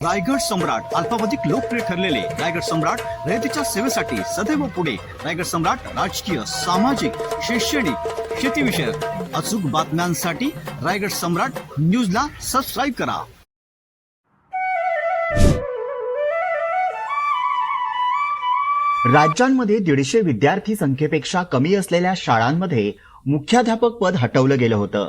रायगड सम्राट अल्पावधिक लोकप्रिय ठरलेले रायगड सम्राट रयतेच्या सेवेसाठी सदैव पुढे. रायगड सम्राट राजकीय सामाजिक शैक्षणिक शेतीविषयक अचूक बातम्यांसाठी रायगड सम्राट न्यूजला सबस्क्राईब करा. राज्यांमध्ये दीडशे विद्यार्थी संख्येपेक्षा कमी असलेल्या शाळांमध्ये मुख्याध्यापक पद हटवलं गेलं होतं.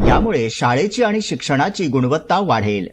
यामुळे शाळेची आणि शिक्षणाची गुणवत्ता वाढेल.